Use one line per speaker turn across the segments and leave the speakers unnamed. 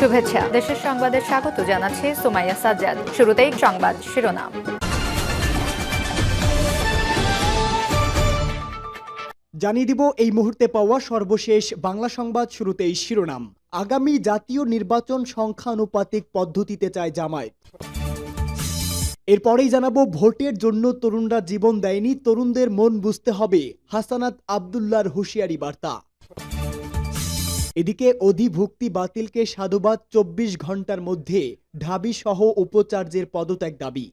শুভেচ্ছা। দেশের সংবাদে স্বাগত জানাচ্ছি সুমাইয়া সাজ্জাদ। শুরুতেই সংবাদ শিরোনাম।
জানিয়ে দিব এই মুহূর্তে পাওয়া সর্বশেষ বাংলা সংবাদ শুরুতেই শিরোনাম। আগামী জাতীয় নির্বাচন সংখ্যানুপাতিক পদ্ধতিতে চায় জামায়াত। এরপরেই জানাব ভোটের জন্য তরুণরা জীবন দেয়নি, তরুণদের মন বুঝতে হবে। হাসানাত আবদুল্লার হুঁশিয়ারি বার্তা। এদিকে অধিভুক্তি বাতিলকে সাধুবাদ চব্বিশ ঘণ্টার মধ্যে ঢাবি সহ উপাচার্যের পদত্যাগ দাবি।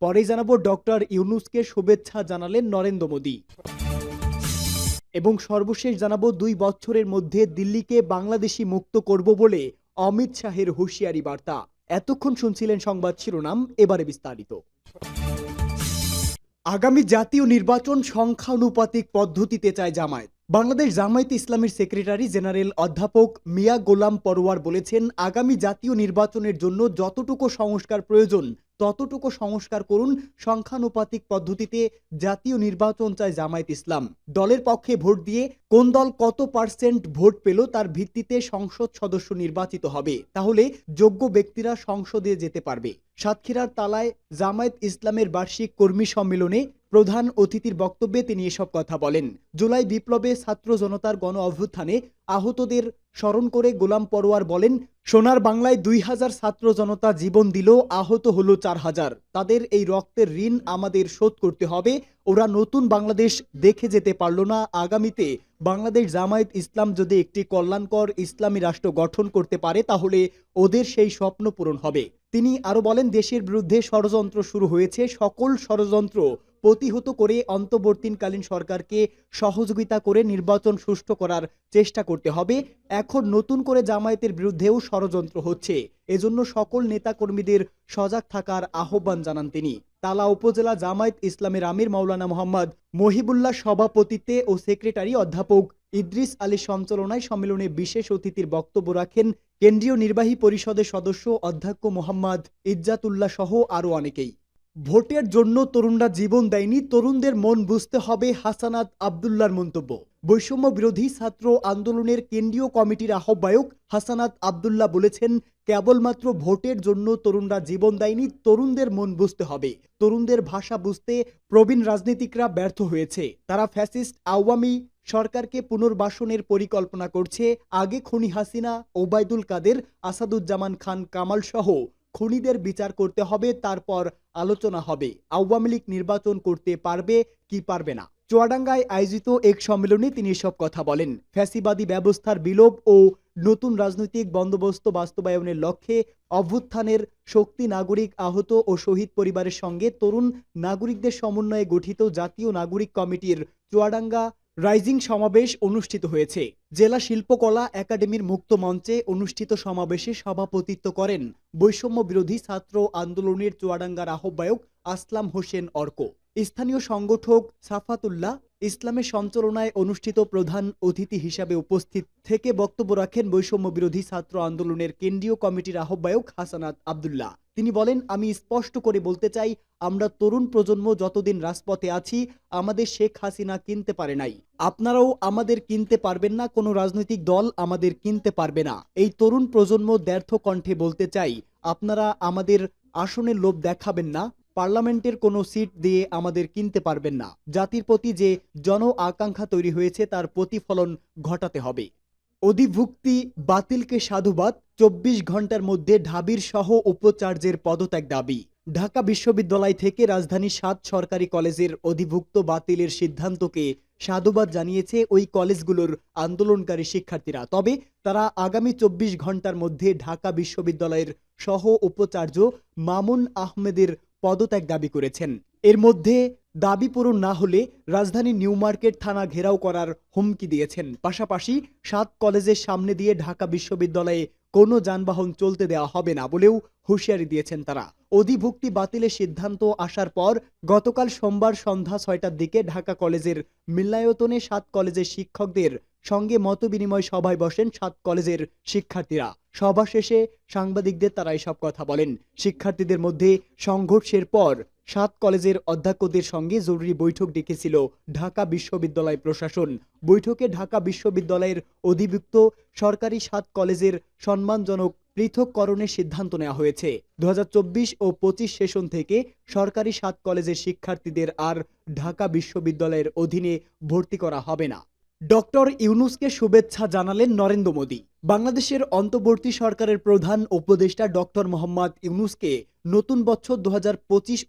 পরে জানাব ডক্টর ইউনুসকে শুভেচ্ছা জানালেন নরেন্দ্র মোদী। এবং সর্বশেষ জানাব দুই বছরের মধ্যে দিল্লিকে বাংলাদেশি মুক্ত করব বলে অমিত শাহের হুঁশিয়ারি বার্তা। এতক্ষণ শুনছিলেন সংবাদ শিরোনাম, এবারে বিস্তারিত। আগামী জাতীয় নির্বাচন সংখ্যানুপাতিক পদ্ধতিতে চায় জামায়াত। বাংলাদেশ জামায়াত ইসলামের সেক্রেটারি জেনারেল অধ্যাপক মিয়া গোলাম পরোয়ার বলেছেন, আগামী জাতীয় নির্বাচনের জন্য যতটুকু সংস্কার প্রয়োজন ততটুকু সংস্কার করুন সংখ্যানুপাতিক পদ্ধতিতে জাতীয় নির্বাচন চায় জামায়াত ইসলাম। দলের পক্ষে ভোট দিয়ে কোন দল কত পার্সেন্ট ভোট পেল তার ভিত্তিতে সংসদ সদস্য নির্বাচিত হবে। তাহলে যোগ্য ব্যক্তিরা সংসদে যেতে পারবে। সাতক্ষীরার তালায় জামায়াত ইসলামের বার্ষিক কর্মী সম্মেলনে প্রধান অতিথির বক্তব্যে তিনি এসব কথা বলেন। জুলাই বিপ্লবে ছাত্র জনতার গণ অভ্যুত্থানে আহতদের স্মরণ করে গোলাম পরোয়ার বলেন সোনার বাংলায় দুই হাজার ছাত্র জনতা জীবন দিল আহত হলো চার হাজার। তাদের এই রক্তের ঋণ আমাদের শোধ করতে হবে। ওরা নতুন বাংলাদেশ দেখে যেতে পারল না। আগামীতে বাংলাদেশ জামায়াত ইসলাম যদি একটি কল্যাণকর ইসলামী রাষ্ট্র গঠন করতে পারে, তাহলে ওদের সেই স্বপ্ন পূরণ হবে। তিনি আরও বলেন, দেশের বিরুদ্ধে ষড়যন্ত্র শুরু হয়েছে। সকল ষড়যন্ত্র প্রতিহত করে অন্তর্বর্তীকালীন সরকারকে সহযোগিতা করে নির্বাচন সুষ্ঠু করার চেষ্টা করতে হবে। এখন নতুন করে জামায়াতের বিরুদ্ধেও ষড়যন্ত্র হচ্ছে। এজন্য সকল নেতাকর্মীদের সজাগ থাকার আহ্বান জানান তিনি। তালা উপজেলা জামায়াত ইসলামের আমির মাওলানা মোহাম্মদ মহিবুল্লাহ সভাপতিত্বে ও সেক্রেটারি অধ্যাপক ইদ্রিস আলী সঞ্চালনায় সম্মেলনে বিশেষ অতিথির বক্তব্য রাখেন কেন্দ্রীয় নির্বাহী পরিষদের সদস্য অধ্যক্ষ মোহাম্মদ ইজ্জাতুল্লাহ সহ আরও অনেকেই। ভোটের জন্য তরুণরা জীবন দেয়নি, তরুণদের মন বুঝতে হবে হাসানাত আবদুল্লার মন্তব্য। বৈষম্য বিরোধী ছাত্র আন্দোলনের কেন্দ্রীয় কমিটির আহ্বায়ক হাসানাত আবদুল্লাহ বলেছেন, কেবলমাত্র ভোটের জন্য তরুণরা জীবন দেয়নি, তরুণদের মন বুঝতে হবে। তরুণদের ভাষা বুঝতে প্রবীণ রাজনীতিকরা ব্যর্থ হয়েছে। তারা ফ্যাসিস্ট, আওয়ামী সরকারকে পুনর্বাসনের পরিকল্পনা করছে। আগে খনি হাসিনা, ওবায়দুল কাদের, আসাদুজ্জামান খান কামাল সহ খুনিদের বিচার করতে হবে, তারপর আলোচনা হবে। আওয়ামী লীগ নির্বাচন করতে পারবে কি পারবে না? চুয়াডাঙ্গায় আয়োজিত এক সম্মেলনে তিনি এসব কথা বলেন। ফ্যাসিবাদী ব্যবস্থার বিলোপ ও নতুন রাজনৈতিক বন্দোবস্ত বাস্তবায়নের লক্ষ্যে অভ্যুত্থানের শক্তি নাগরিক আহত ও শহীদ পরিবারের সঙ্গে তরুণ নাগরিকদের সমন্বয়ে গঠিত জাতীয় নাগরিক কমিটির চুয়াডাঙ্গা রাইজিং সমাবেশ অনুষ্ঠিত হয়েছে। জেলা শিল্পকলা একাডেমির মুক্ত মঞ্চে অনুষ্ঠিত সমাবেশে সভাপতিত্ব করেন বৈষম্য বিরোধী ছাত্র আন্দোলনের চুয়াডাঙ্গার আহ্বায়ক আসলাম হোসেন অর্ক। স্থানীয় সংগঠক সাফাতুল্লাহ ইসলামের সঞ্চালনায় অনুষ্ঠিত প্রধান অতিথি হিসাবে উপস্থিত থেকে বক্তব্য রাখেন বৈষম্য বিরোধী ছাত্র আন্দোলনের কেন্দ্রীয় কমিটির আহ্বায়ক হাসানাত আবদুল্লাহ। তিনি বলেন, আমি স্পষ্ট করে বলতে চাই, আমরা তরুণ প্রজন্ম যতদিন রাজপথে আছি, আমাদের শেখ হাসিনা কিনতে পারে নাই। আপনারাও আমাদের কিনতে পারবেন না, কোনো রাজনৈতিক দল আমাদের কিনতে পারবে না। এই তরুণ প্রজন্ম দ্ব্যর্থ কণ্ঠে বলতে চাই, আপনারা আমাদের আসনের লোভ দেখাবেন না, পার্লামেন্টের কোনো সিট দিয়ে আমাদের কিনতে পারবেন না। জাতির প্রতি যে জন আকাঙ্ক্ষা তৈরি হয়েছে, তার প্রতিফলন ঘটাতে হবে। অধিভুক্তি, বাতিলকে সাধুবাদ, চব্বিশ ঘণ্টার মধ্যে ঢাবির সহ উপাচার্যের পদত্যাগ দাবি। ঢাকা বিশ্ববিদ্যালয় থেকে রাজধানী সাত সরকারি কলেজের অধিভুক্ত বাতিলের সিদ্ধান্তকে সাধুবাদ জানিয়েছে ওই কলেজগুলোর আন্দোলনকারী শিক্ষার্থীরা। তবে তারা আগামী চব্বিশ ঘণ্টার মধ্যে ঢাকা বিশ্ববিদ্যালয়ের সহ উপাচার্য মামুন আহমেদের পদত্যাগ দাবি করেছেন। এর মধ্যে দাবি পূরণ না হলে রাজধানী নিউ মার্কেট থানা ঘেরাও করার হুমকি দিয়েছেন। পাশাপাশি সাত কলেজের সামনে দিয়ে ঢাকা বিশ্ববিদ্যালয়ে কোনো যানবাহন চলতে দেওয়া হবে না বলেও হুঁশিয়ারি দিয়েছেন তারা। অধিভুক্তি বাতিলের সিদ্ধান্ত আসার পর গতকাল সোমবার সন্ধ্যা ছয়টার দিকে ঢাকা কলেজের মিল্লায়তনে সাত কলেজের শিক্ষকদের সঙ্গে মতবিনিময় সভায় বসেন সাত কলেজের শিক্ষার্থীরা। সভা শেষে সাংবাদিকদের তারা এসব কথা বলেন। শিক্ষার্থীদের মধ্যে সংঘর্ষের পর সাত কলেজের অধ্যক্ষদের সঙ্গে জরুরি বৈঠক ডেকেছিল ঢাকা বিশ্ববিদ্যালয় প্রশাসন। বৈঠকে ঢাকা বিশ্ববিদ্যালয়ের অধিভুক্ত সরকারি সাত কলেজের সম্মানজনক পৃথককরণের সিদ্ধান্ত নেওয়া হয়েছে। দু হাজার চব্বিশ ও পঁচিশ সেশন থেকে সরকারি সাত কলেজের শিক্ষার্থীদের আর ঢাকা বিশ্ববিদ্যালয়ের অধীনে ভর্তি করা হবে না। ডক্টর ইউনুসকে শুভেচ্ছা জানালেন নরেন্দ্র মোদী। বাংলাদেশের অন্তর্বর্তী সরকারের প্রধান উপদেষ্টা ডক্টর মোহাম্মদ ইউনুসকে নতুন বছর দু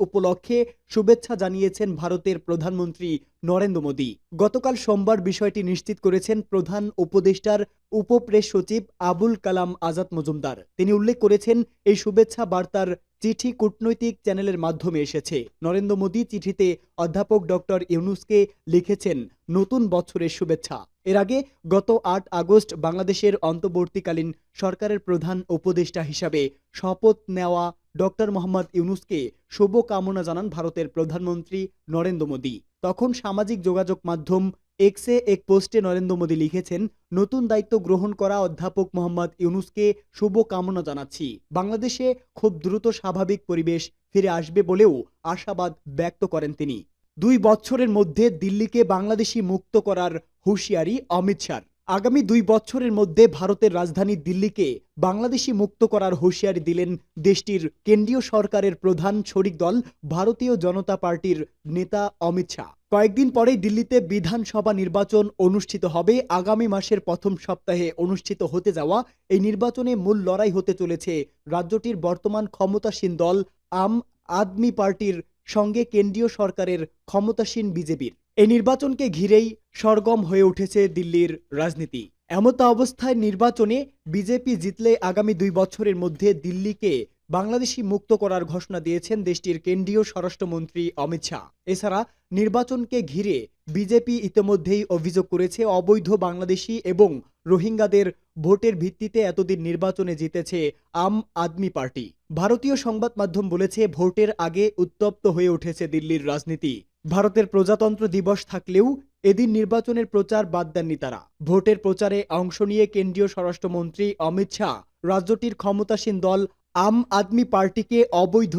উপলক্ষে শুভেচ্ছা জানিয়েছেন ভারতের প্রধানমন্ত্রী নরেন্দ্র মোদী। গতকাল সোমবার বিষয়টি নিশ্চিত করেছেন প্রধান উপদেষ্টার উপপ্রেস সচিব আবুল কালাম আজাদ মজুমদার। তিনি উল্লেখ করেছেন, এই শুভেচ্ছা বার্তার চিঠি কূটনৈতিক চ্যানেলের মাধ্যমে এসেছে। নরেন্দ্র মোদী চিঠিতে অধ্যাপক ডক্টর ইউনুসকে লিখেছেন, নতুন বছরের শুভেচ্ছা। এর আগে গত আট আগস্ট বাংলাদেশের অন্তর্বর্তীকালীন সরকারের প্রধান উপদেষ্টা হিসাবে শপথ নেওয়া ডক্টর মোহাম্মদ ইউনুসকে শুভকামনা জানান ভারতের প্রধানমন্ত্রী নরেন্দ্র মোদী। তখন সামাজিক যোগাযোগ মাধ্যম এক্সে এক পোস্টে নরেন্দ্র মোদী লিখেছেন, নতুন দায়িত্ব গ্রহণ করা অধ্যাপক মোহাম্মদ ইউনুসকে শুভ কামনা জানাচ্ছি। বাংলাদেশে খুব দ্রুত স্বাভাবিক পরিবেশ ফিরে আসবে বলেও আশাবাদ ব্যক্ত করেন তিনি। দুই বছরের মধ্যে দিল্লিকে বাংলাদেশি মুক্ত করার হুঁশিয়ারি অমিত শাহর আগামী দুই বছরের মধ্যে ভারতের রাজধানী দিল্লিকে বাংলাদেশি মুক্ত করার হুঁশিয়ারি দিলেন দেশটির কেন্দ্রীয় সরকারের প্রধান শরিক দল ভারতীয় জনতা পার্টির নেতা অমিত শাহ। কয়েকদিন পরেই দিল্লিতে বিধানসভা নির্বাচন অনুষ্ঠিত হবে। আগামী মাসের প্রথম সপ্তাহে অনুষ্ঠিত হতে যাওয়া এই নির্বাচনে মূল লড়াই হতে চলেছে রাজ্যটির বর্তমান ক্ষমতাসীন দল আম আদমি পার্টির সঙ্গে কেন্দ্রীয় সরকারের ক্ষমতাসীন বিজেপির। এই নির্বাচনকে ঘিরেই সরগম হয়ে উঠেছে দিল্লির রাজনীতি। এমত অবস্থায় নির্বাচনে বিজেপি জিতলে আগামী দুই বছরের মধ্যে দিল্লিকে বাংলাদেশি মুক্ত করার ঘোষণা দিয়েছেন দেশটির কেন্দ্রীয় স্বরাষ্ট্রমন্ত্রী অমিত শাহ। এছাড়া নির্বাচনকে ঘিরে বিজেপি ইতিমধ্যেই অভিযোগ করেছে, অবৈধ বাংলাদেশি এবং রোহিঙ্গাদের ভোটের ভিত্তিতে এতদিন নির্বাচনে জিতেছে আম আদমি পার্টি। ভারতীয় সংবাদ মাধ্যম বলেছে, ভোটের আগে উত্তপ্ত হয়ে উঠেছে দিল্লির রাজনীতি। ভারতের প্রজাতন্ত্র দিবস থাকলেও এদিন নির্বাচনের প্রচার বাদ দেননি তারা। ভোটের প্রচারে অংশ নিয়ে কেন্দ্রীয় স্বরাষ্ট্রমন্ত্রী অমিত শাহ, রাজ্যটির ক্ষমতাসীন দল আম আদমি পার্টিকে অবৈধ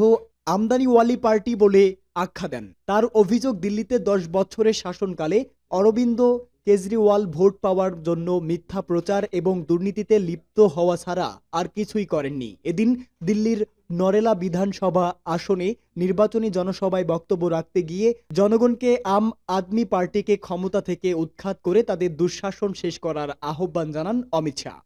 আমদানিওয়ালি পার্টি বলে আখ্যা দেন। তার অভিযোগ দিল্লিতে দশ বছরের শাসনকালে অরবিন্দ কেজরিওয়াল ভোট পাওয়ার জন্য মিথ্যা প্রচার এবং দুর্নীতিতে লিপ্ত হওয়া ছাড়া আর কিছুই করেননি। এদিন দিল্লির নরেলা বিধানসভা আসনে নির্বাচনী জনসভায় বক্তব্য রাখতে গিয়ে জনগণকে আম আদমি পার্টিকে ক্ষমতা থেকে উৎখাত করে তাদের দুঃশাসন শেষ করার আহ্বান জানান অমিত শাহ।